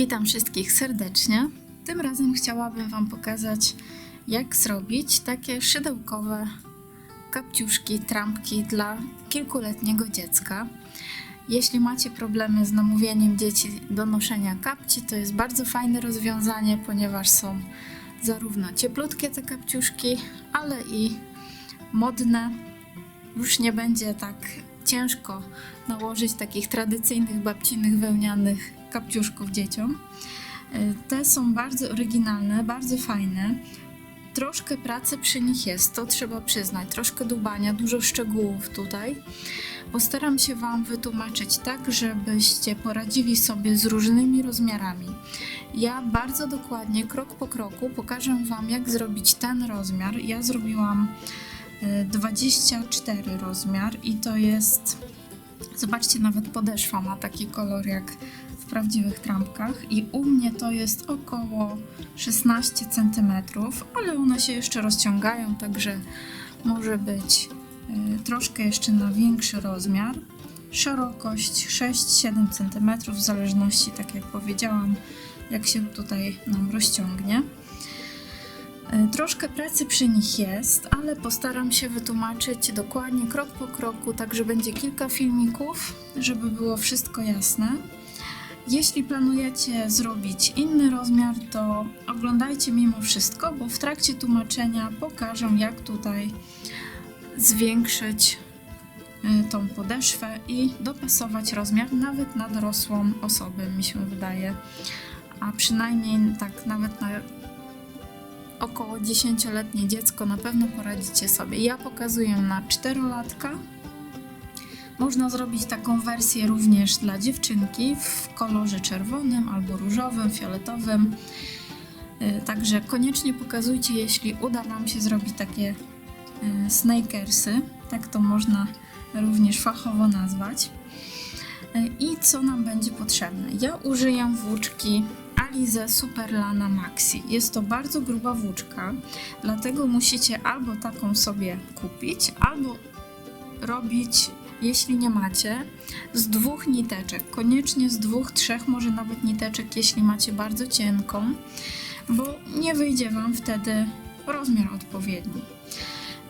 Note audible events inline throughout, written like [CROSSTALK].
Witam wszystkich serdecznie. Tym razem chciałabym Wam pokazać, jak zrobić takie szydełkowe kapciuszki, trampki dla kilkuletniego dziecka. Jeśli macie problemy z namówieniem dzieci do noszenia kapci, to jest bardzo fajne rozwiązanie, ponieważ są zarówno cieplutkie te kapciuszki, ale i modne. Już nie będzie tak ciężko nałożyć takich tradycyjnych babcinych wełnianych kapciuszków dzieciom. Y, Te są bardzo oryginalne, bardzo fajne. Troszkę pracy przy nich jest, to trzeba przyznać. Troszkę dubania, dużo szczegółów tutaj. Postaram się Wam wytłumaczyć tak, żebyście poradzili sobie z różnymi rozmiarami. Ja bardzo dokładnie, krok po kroku, pokażę Wam, jak zrobić ten rozmiar. Ja zrobiłam y, 24 rozmiar i to jest. Zobaczcie, nawet podeszwa ma taki kolor jak prawdziwych trampkach i u mnie to jest około 16 cm, ale one się jeszcze rozciągają, także może być y, troszkę jeszcze na większy rozmiar. Szerokość 6-7 cm, w zależności, tak jak powiedziałam, jak się tutaj nam rozciągnie. Y, Troszkę pracy przy nich jest, ale postaram się wytłumaczyć dokładnie krok po kroku, także będzie kilka filmików, żeby było wszystko jasne. Jeśli planujecie zrobić inny rozmiar, to oglądajcie mimo wszystko, bo w trakcie tłumaczenia pokażę, jak tutaj zwiększyć y, tą podeszwę i dopasować rozmiar nawet na dorosłą osobę, mi się wydaje. A przynajmniej tak nawet na około 10-letnie dziecko na pewno poradzicie sobie. Ja pokazuję na 4-latka. Można zrobić taką wersję również dla dziewczynki w kolorze czerwonym albo różowym, fioletowym. Y, Także koniecznie pokazujcie, jeśli uda Wam się zrobić takie y, snakersy, tak to można również fachowo nazwać. Y, I co nam będzie potrzebne? Ja użyję włóczki Alize Superlana Maxi. Jest to bardzo gruba włóczka, dlatego musicie albo taką sobie kupić, albo robić, jeśli nie macie, z dwóch niteczek. Koniecznie z dwóch, trzech, może nawet niteczek, jeśli macie bardzo cienką, bo nie wyjdzie Wam wtedy rozmiar odpowiedni.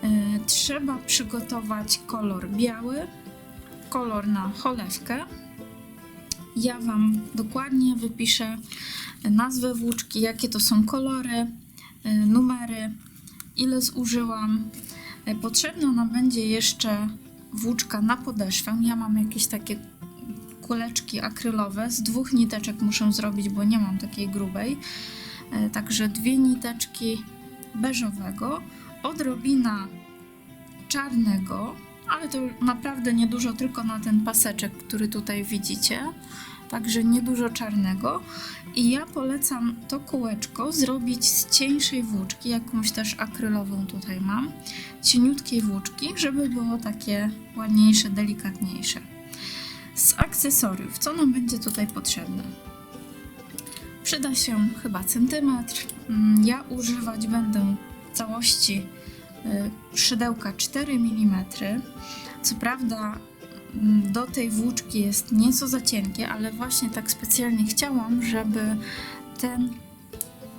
Yy, Trzeba przygotować kolor biały, kolor na cholewkę. Ja Wam dokładnie wypiszę nazwę włóczki, jakie to są kolory, y, numery, ile zużyłam. Y, Potrzebna nam będzie jeszcze włóczka na podeszwę. Ja mam jakieś takie kuleczki akrylowe. Z dwóch niteczek muszę zrobić, bo nie mam takiej grubej. Y, Także dwie niteczki beżowego, odrobina czarnego, ale to naprawdę niedużo, tylko na ten paseczek, który tutaj widzicie. Także niedużo czarnego. I ja polecam to kółeczko zrobić z cieńszej włóczki, jakąś też akrylową tutaj mam. Cieniutkiej włóczki, żeby było takie ładniejsze, delikatniejsze. Z akcesoriów, co nam będzie tutaj potrzebne? Przyda się chyba centymetr. Mm, Ja używać będę całości y, szydełka 4 mm. Co prawda do tej włóczki jest nieco za cienkie, ale właśnie tak specjalnie chciałam, żeby ten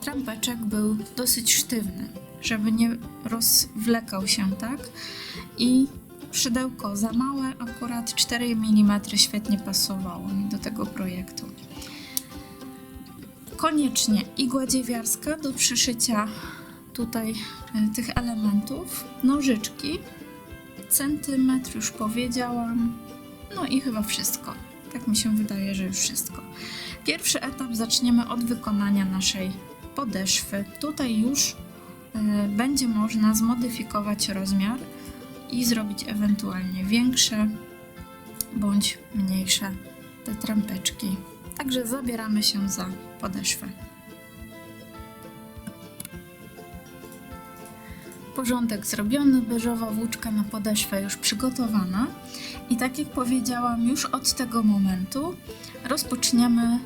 trampeczek był dosyć sztywny, żeby nie rozwlekał się tak. I szydełko za małe, akurat 4 mm świetnie pasowało mi do tego projektu. Koniecznie igła dziewiarska do przyszycia tutaj y, tych elementów, nożyczki, centymetr już powiedziałam, no i chyba wszystko. Tak mi się wydaje, że już wszystko. Pierwszy etap zaczniemy od wykonania naszej podeszwy. Tutaj już y, będzie można zmodyfikować rozmiar i zrobić ewentualnie większe bądź mniejsze te trampeczki. Także zabieramy się za podeszwę. Porządek zrobiony, beżowa włóczka na podeszwę już przygotowana. I tak jak powiedziałam, już od tego momentu rozpoczniemy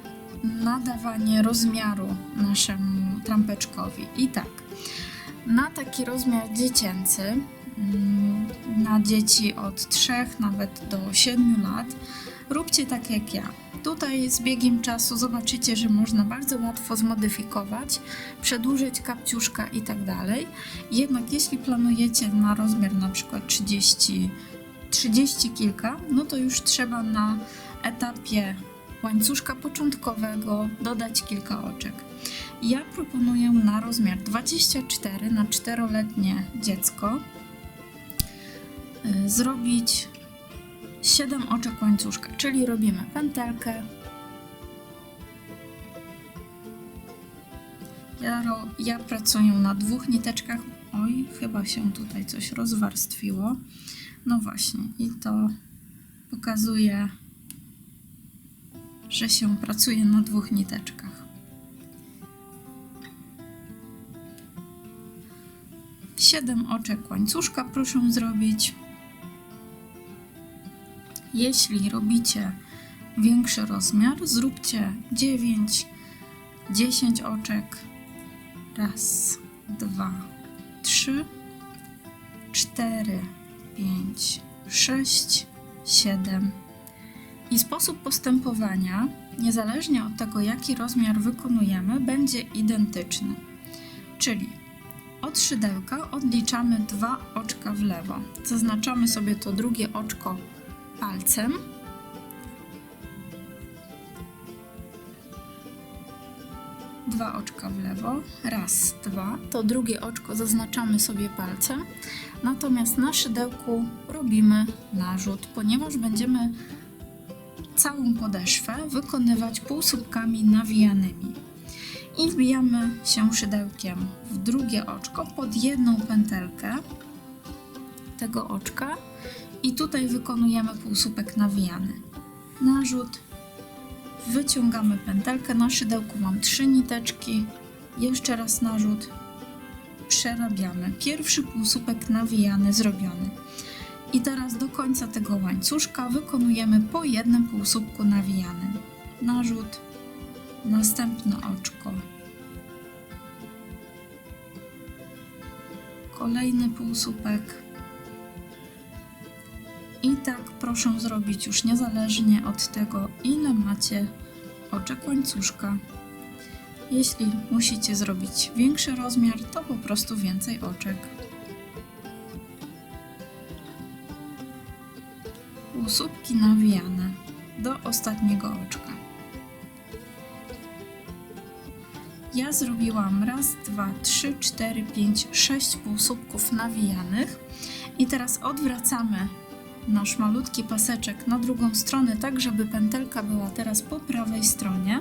nadawanie rozmiaru naszemu trampeczkowi. I tak, na taki rozmiar dziecięcy, mm, na dzieci od 3 nawet do 7 lat, Róbcie tak jak ja. Tutaj z biegiem czasu zobaczycie, że można bardzo łatwo zmodyfikować, przedłużyć kapciuszka i tak dalej. Jednak jeśli planujecie na rozmiar na przykład 30, 30 kilka, no to już trzeba na etapie łańcuszka początkowego dodać kilka oczek. Ja proponuję na rozmiar 24 na 4-letnie dziecko y, zrobić 7 oczek łańcuszka, czyli robimy pętelkę. Ja, ja pracuję na dwóch niteczkach. Oj, chyba się tutaj coś rozwarstwiło. No właśnie, i to pokazuje, że się pracuje na dwóch niteczkach. Siedem oczek łańcuszka proszę zrobić. Jeśli robicie większy rozmiar, zróbcie 9, 10 oczek. Raz, dwa, trzy, cztery, pięć, sześć, siedem. I sposób postępowania, niezależnie od tego, jaki rozmiar wykonujemy, będzie identyczny. Czyli od szydełka odliczamy dwa oczka w lewo. Zaznaczamy sobie to drugie oczko palcem. Dwa oczka w lewo, raz, dwa. To drugie oczko zaznaczamy sobie palcem. Natomiast na szydełku robimy narzut, ponieważ będziemy całą podeszwę wykonywać półsłupkami nawijanymi. I wbijamy się szydełkiem w drugie oczko pod jedną pętelkę tego oczka i tutaj wykonujemy półsłupek nawijany. Narzut, wyciągamy pętelkę, na szydełku mam trzy niteczki, jeszcze raz narzut, przerabiamy. Pierwszy półsłupek nawijany zrobiony. I teraz do końca tego łańcuszka wykonujemy po jednym półsłupku nawijanym. Narzut, następne oczko, kolejny półsłupek, i tak proszę zrobić już niezależnie od tego, ile macie oczek łańcuszka. Jeśli musicie zrobić większy rozmiar, to po prostu więcej oczek. Półsłupki nawijane do ostatniego oczka. Ja zrobiłam raz, dwa, trzy, cztery, pięć, sześć półsłupków nawijanych i teraz odwracamy nasz malutki paseczek na drugą stronę, tak żeby pętelka była teraz po prawej stronie.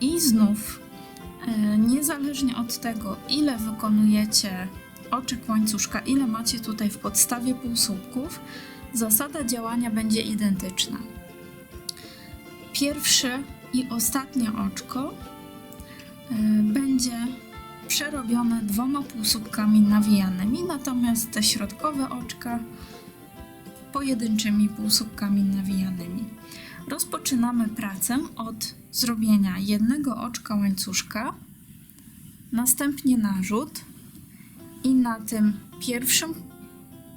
I znów, e, niezależnie od tego, ile wykonujecie oczek łańcuszka, ile macie tutaj w podstawie półsłupków, zasada działania będzie identyczna. Pierwsze i ostatnie oczko e, będzie przerobione dwoma półsłupkami nawijanymi, natomiast te środkowe oczka pojedynczymi półsłupkami nawijanymi. Rozpoczynamy pracę od zrobienia jednego oczka łańcuszka, następnie narzut i na tym pierwszym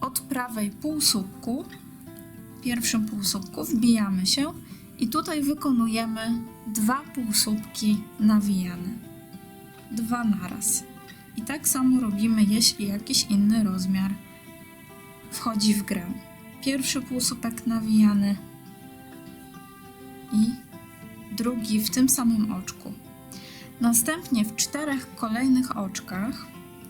od prawej półsłupku, pierwszym półsłupku wbijamy się i tutaj wykonujemy dwa półsłupki nawijane. Dwa naraz. I tak samo robimy, jeśli jakiś inny rozmiar wchodzi w grę pierwszy półsłupek nawijany i drugi w tym samym oczku. Następnie w czterech kolejnych oczkach,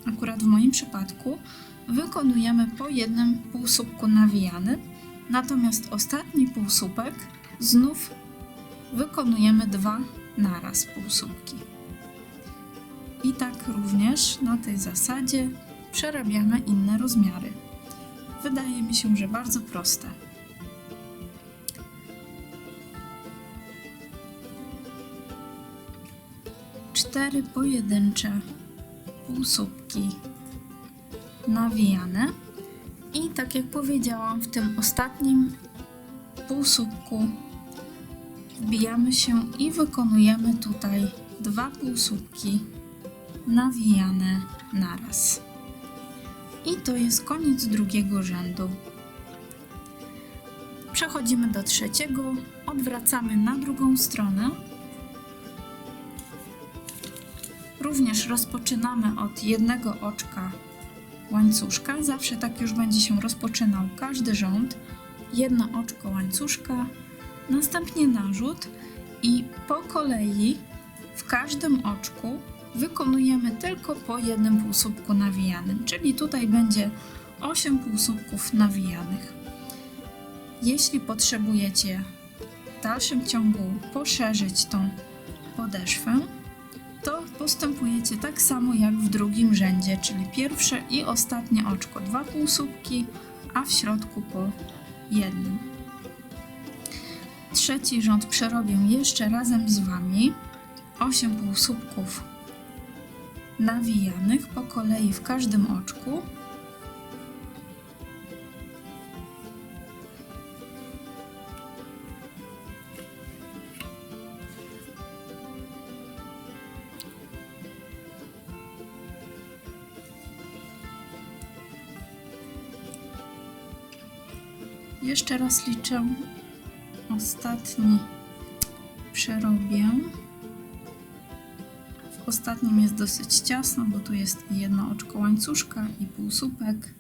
akurat w moim przypadku, wykonujemy po jednym półsłupku nawijany, natomiast ostatni półsłupek znów wykonujemy dwa naraz półsłupki. I tak również na tej zasadzie przerabiamy inne rozmiary. Wydaje mi się, że bardzo proste. Cztery pojedyncze półsłupki nawijane i tak jak powiedziałam w tym ostatnim półsłupku wbijamy się i wykonujemy tutaj dwa półsłupki nawijane naraz. I to jest koniec drugiego rzędu. Przechodzimy do trzeciego, odwracamy na drugą stronę. Również rozpoczynamy od jednego oczka łańcuszka. Zawsze tak już będzie się rozpoczynał każdy rząd. Jedno oczko łańcuszka, następnie narzut i po kolei w każdym oczku wykonujemy tylko po jednym półsłupku nawijanym, czyli tutaj będzie 8 półsłupków nawijanych. Jeśli potrzebujecie w dalszym ciągu poszerzyć tą podeszwę, to postępujecie tak samo jak w drugim rzędzie, czyli pierwsze i ostatnie oczko, dwa półsłupki, a w środku po jednym. Trzeci rząd przerobię jeszcze razem z Wami. 8 półsłupków nawijanych po kolei w każdym oczku. Jeszcze raz liczę. Ostatni przerobię. Ostatnim jest dosyć ciasno, bo tu jest jedno oczko łańcuszka i półsłupek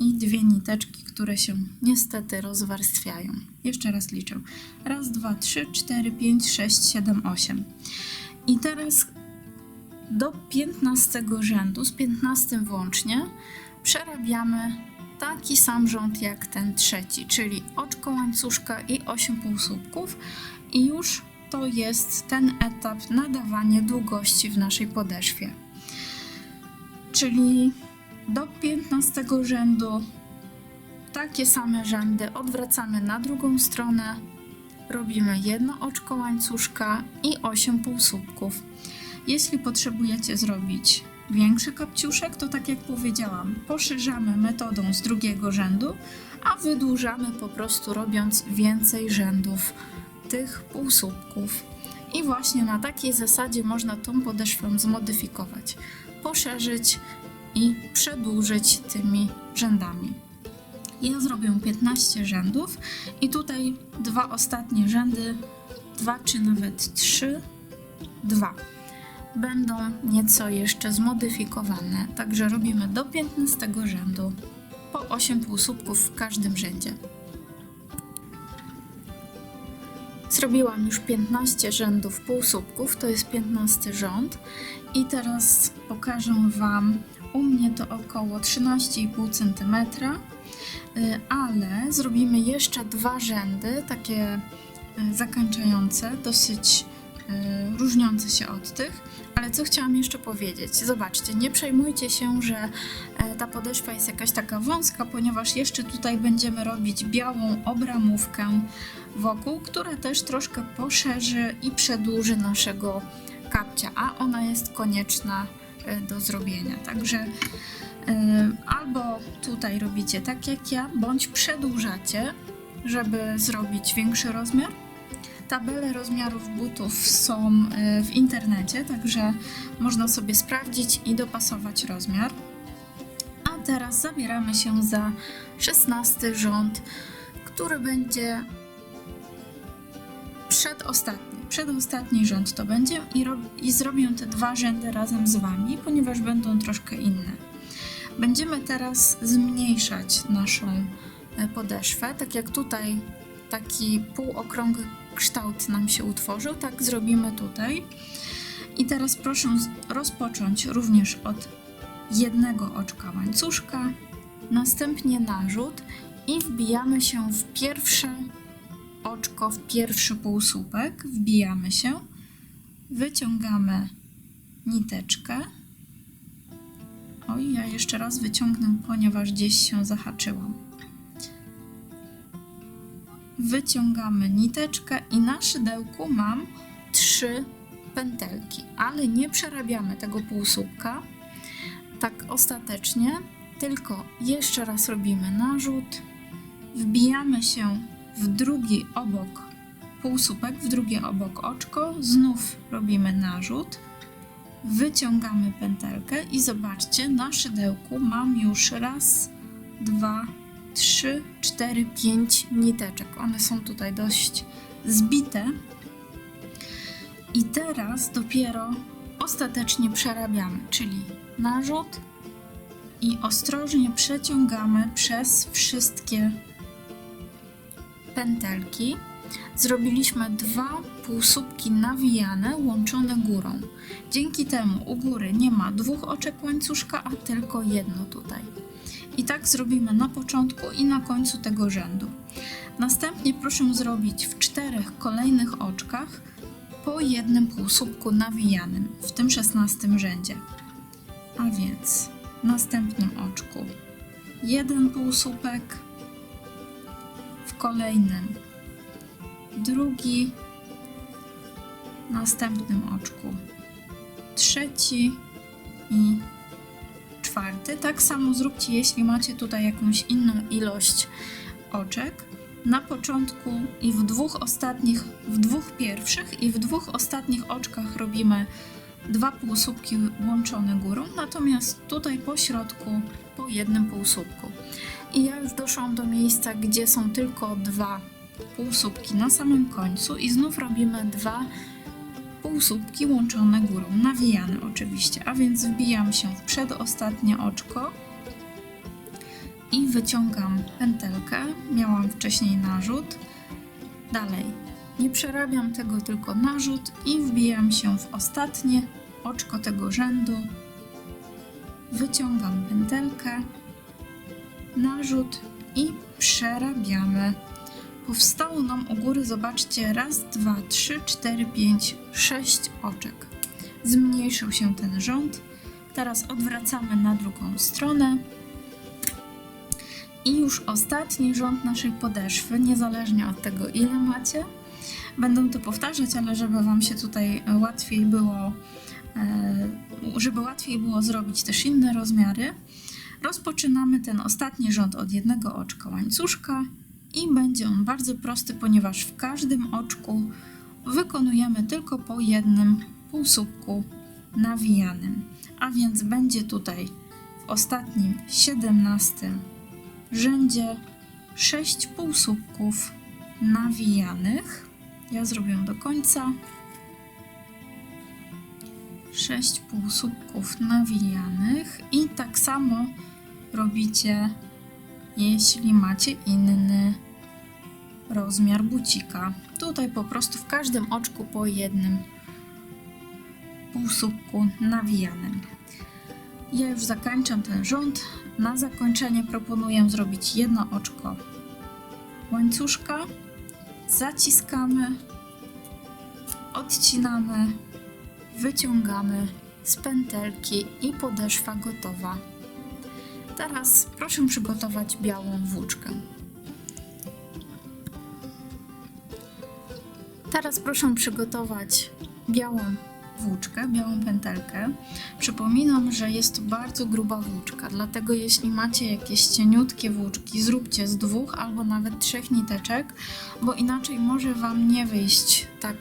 i dwie niteczki, które się niestety rozwarstwiają. Jeszcze raz liczę. Raz, dwa, trzy, cztery, pięć, sześć, siedem, osiem. I teraz do 15 rzędu, z 15 włącznie, przerabiamy taki sam rząd jak ten trzeci, czyli oczko łańcuszka i 8 półsłupków i już to jest ten etap nadawania długości w naszej podeszwie. Czyli do 15 rzędu takie same rzędy odwracamy na drugą stronę, robimy jedno oczko łańcuszka i 8 półsłupków. Jeśli potrzebujecie zrobić większy kapciuszek, to tak jak powiedziałam, poszerzamy metodą z drugiego rzędu, a wydłużamy po prostu robiąc więcej rzędów tych półsłupków. I właśnie na takiej zasadzie można tą podeszwę zmodyfikować, poszerzyć i przedłużyć tymi rzędami. Ja zrobię 15 rzędów i tutaj dwa ostatnie rzędy, dwa czy nawet trzy, dwa będą nieco jeszcze zmodyfikowane, także robimy do 15 rzędu po 8 półsłupków w każdym rzędzie. Zrobiłam już 15 rzędów półsłupków, to jest 15 rząd i teraz pokażę Wam, u mnie to około 13,5 cm, y, ale zrobimy jeszcze dwa rzędy, takie y, zakończające, dosyć y, różniące się od tych. Ale co chciałam jeszcze powiedzieć? Zobaczcie, nie przejmujcie się, że e, ta podeszwa jest jakaś taka wąska, ponieważ jeszcze tutaj będziemy robić białą obramówkę wokół, która też troszkę poszerzy i przedłuży naszego kapcia, a ona jest konieczna e, do zrobienia. Także e, albo tutaj robicie tak jak ja, bądź przedłużacie, żeby zrobić większy rozmiar, Tabele rozmiarów butów są e, w internecie, także można sobie sprawdzić i dopasować rozmiar. A teraz zabieramy się za 16 rząd, który będzie przedostatni. Przedostatni rząd to będzie i, i zrobię te dwa rzędy razem z Wami, ponieważ będą troszkę inne. Będziemy teraz zmniejszać naszą e, podeszwę, tak jak tutaj taki półokrągły kształt nam się utworzył, tak zrobimy tutaj. I teraz proszę rozpocząć również od jednego oczka łańcuszka, następnie narzut i wbijamy się w pierwsze oczko, w pierwszy półsłupek, wbijamy się, wyciągamy niteczkę. Oj, ja jeszcze raz wyciągnę, ponieważ gdzieś się zahaczyłam. Wyciągamy niteczkę i na szydełku mam trzy pętelki, ale nie przerabiamy tego półsłupka. Tak ostatecznie, tylko jeszcze raz robimy narzut, wbijamy się w drugi obok półsłupek, w drugie obok oczko, znów robimy narzut, wyciągamy pętelkę i zobaczcie, na szydełku mam już raz, dwa, 3, 4, 5 niteczek. One są tutaj dość zbite. I teraz dopiero ostatecznie przerabiamy, czyli narzut i ostrożnie przeciągamy przez wszystkie pętelki. Zrobiliśmy dwa półsłupki nawijane, łączone górą. Dzięki temu u góry nie ma dwóch oczek łańcuszka, a tylko jedno tutaj. I tak zrobimy na początku i na końcu tego rzędu. Następnie proszę zrobić w czterech kolejnych oczkach po jednym półsłupku nawijanym w tym szesnastym rzędzie. A więc w następnym oczku jeden półsłupek, kolejnym drugi, następnym oczku trzeci i czwarty. Tak samo zróbcie, jeśli macie tutaj jakąś inną ilość oczek. Na początku i w dwóch ostatnich, w dwóch pierwszych i w dwóch ostatnich oczkach robimy dwa półsłupki łączone górą, natomiast tutaj po środku po jednym półsłupku. I ja doszłam do miejsca, gdzie są tylko dwa półsłupki na samym końcu i znów robimy dwa półsłupki łączone górą, nawijane oczywiście, a więc wbijam się w przedostatnie oczko i wyciągam pętelkę, miałam wcześniej narzut, dalej nie przerabiam tego, tylko narzut i wbijam się w ostatnie oczko tego rzędu, wyciągam pętelkę, narzut i przerabiamy. Powstało nam u góry, zobaczcie, raz, dwa, trzy, cztery, pięć, sześć oczek. Zmniejszył się ten rząd. Teraz odwracamy na drugą stronę. I już ostatni rząd naszej podeszwy, niezależnie od tego, ile macie. Będę to powtarzać, ale żeby Wam się tutaj łatwiej było, e, żeby łatwiej było zrobić też inne rozmiary, rozpoczynamy ten ostatni rząd od jednego oczka łańcuszka i będzie on bardzo prosty, ponieważ w każdym oczku wykonujemy tylko po jednym półsłupku nawijanym. A więc będzie tutaj w ostatnim 17 rzędzie 6 półsłupków nawijanych. Ja zrobię do końca. 6 półsłupków nawijanych i tak samo robicie jeśli macie inny rozmiar bucika. Tutaj po prostu w każdym oczku po jednym półsłupku nawijanym. Ja już zakończę ten rząd. Na zakończenie proponuję zrobić jedno oczko łańcuszka, zaciskamy, odcinamy, wyciągamy z pętelki i podeszwa gotowa. Teraz proszę przygotować białą włóczkę. Teraz proszę przygotować białą włóczkę, białą pętelkę. Przypominam, że jest to bardzo gruba włóczka, dlatego jeśli macie jakieś cieniutkie włóczki, zróbcie z dwóch albo nawet trzech niteczek, bo inaczej może Wam nie wyjść tak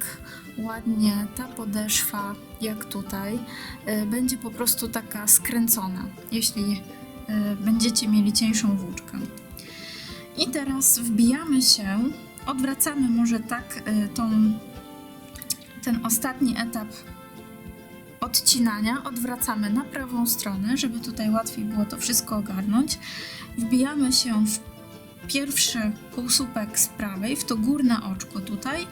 ładnie ta podeszwa jak tutaj. Y, Będzie po prostu taka skręcona, jeśli y, będziecie mieli cieńszą włóczkę. I teraz wbijamy się, odwracamy może tak y, tą, ten ostatni etap odcinania, odwracamy na prawą stronę, żeby tutaj łatwiej było to wszystko ogarnąć. Wbijamy się w pierwszy półsłupek z prawej, w to górne oczko tutaj.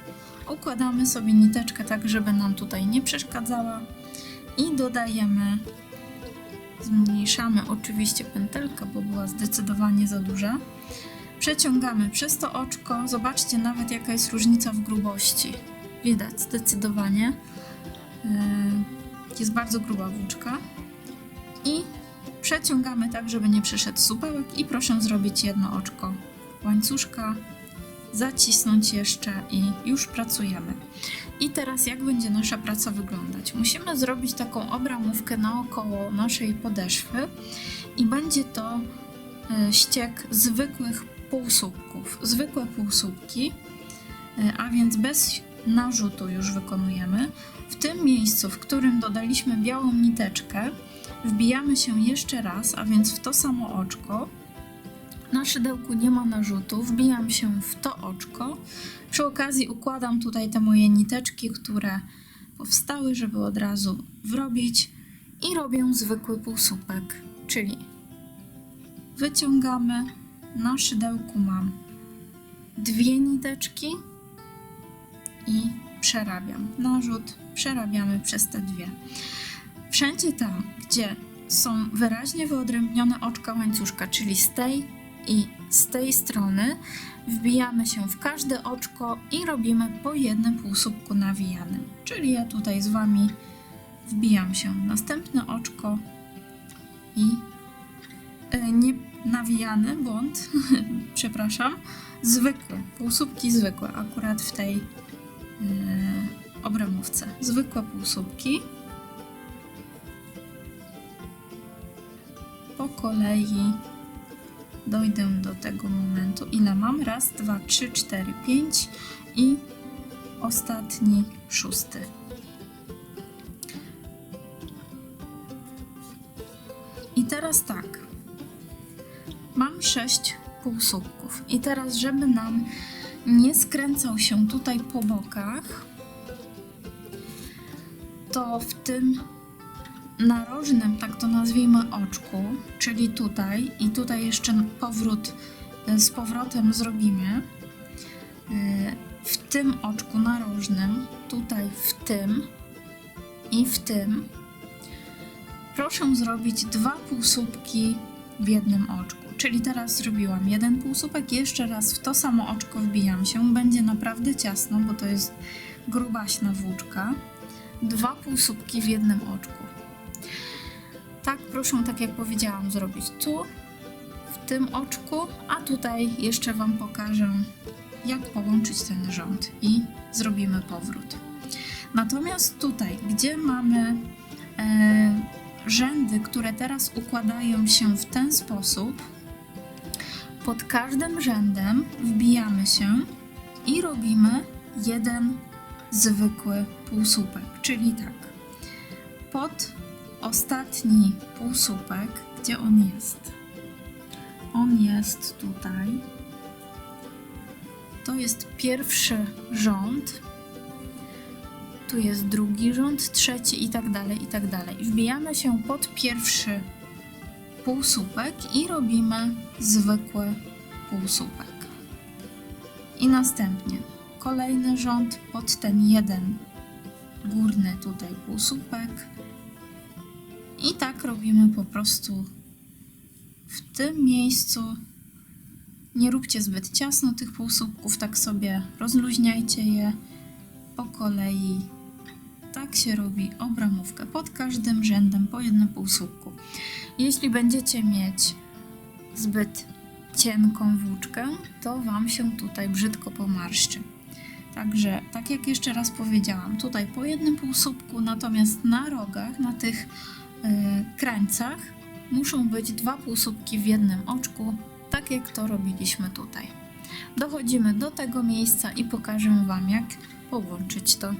Układamy sobie niteczkę tak, żeby nam tutaj nie przeszkadzała i dodajemy Zmniejszamy oczywiście pętelkę, bo była zdecydowanie za duża. Przeciągamy przez to oczko. Zobaczcie nawet jaka jest różnica w grubości. Widać zdecydowanie. Yy, Jest bardzo gruba włóczka. I przeciągamy tak, żeby nie przeszedł supełek i proszę zrobić jedno oczko łańcuszka, zacisnąć jeszcze i już pracujemy. I teraz jak będzie nasza praca wyglądać? Musimy zrobić taką obramówkę naokoło naszej podeszwy i będzie to e, ściek zwykłych półsłupków. Zwykłe półsłupki, e, a więc bez narzutu już wykonujemy. W tym miejscu, w którym dodaliśmy białą niteczkę, wbijamy się jeszcze raz, a więc w to samo oczko, Na szydełku nie ma narzutu, wbijam się w to oczko. Przy okazji układam tutaj te moje niteczki, które powstały, żeby od razu wrobić i robię zwykły półsłupek, czyli wyciągamy, na szydełku mam dwie niteczki i przerabiam. Narzut przerabiamy przez te dwie. Wszędzie tam, gdzie są wyraźnie wyodrębnione oczka łańcuszka, czyli z tej i z tej strony, wbijamy się w każde oczko i robimy po jednym półsłupku nawijanym. Czyli ja tutaj z Wami wbijam się w następne oczko i e, nie nawijany błąd, [LAUGHS] przepraszam, zwykłe, półsłupki zwykłe, akurat w tej obramówce. Zwykłe półsłupki. Po kolei dojdę do tego momentu. Ile mam? Raz, dwa, trzy, cztery, pięć i ostatni, szósty. I teraz tak. Mam sześć półsłupków. I teraz, żeby nam nie skręcał się tutaj po bokach, to w tym narożnym, tak to nazwijmy, oczku, czyli tutaj i tutaj jeszcze powrót e, z powrotem zrobimy. E, W tym oczku narożnym, tutaj w tym i w tym, proszę zrobić dwa półsłupki w jednym oczku. Czyli teraz zrobiłam jeden półsłupek, jeszcze raz w to samo oczko wbijam się. Będzie naprawdę ciasno, bo to jest grubaśna włóczka. Dwa półsłupki w jednym oczku. Tak, proszę, tak jak powiedziałam, zrobić tu, w tym oczku, a tutaj jeszcze Wam pokażę, jak połączyć ten rząd i zrobimy powrót. Natomiast tutaj, gdzie mamy e, rzędy, które teraz układają się w ten sposób, pod każdym rzędem wbijamy się i robimy jeden zwykły półsłupek, czyli tak. Pod ostatni półsłupek, gdzie on jest? On jest tutaj. To jest pierwszy rząd. Tu jest drugi rząd, trzeci i tak dalej, i tak dalej. Wbijamy się pod pierwszy półsłupek i robimy zwykły półsłupek. I następnie kolejny rząd pod ten jeden górny tutaj półsłupek. I tak robimy po prostu w tym miejscu. Nie róbcie zbyt ciasno tych półsłupków, tak sobie rozluźniajcie je po kolei. Tak się robi obramówkę pod każdym rzędem po jednym półsłupku. Jeśli będziecie mieć zbyt cienką włóczkę, to Wam się tutaj brzydko pomarszczy. Także, tak jak jeszcze raz powiedziałam, tutaj po jednym półsłupku, natomiast na rogach, na tych yy, krańcach muszą być dwa półsłupki w jednym oczku, tak jak to robiliśmy tutaj. Dochodzimy do tego miejsca i pokażę Wam, jak połączyć to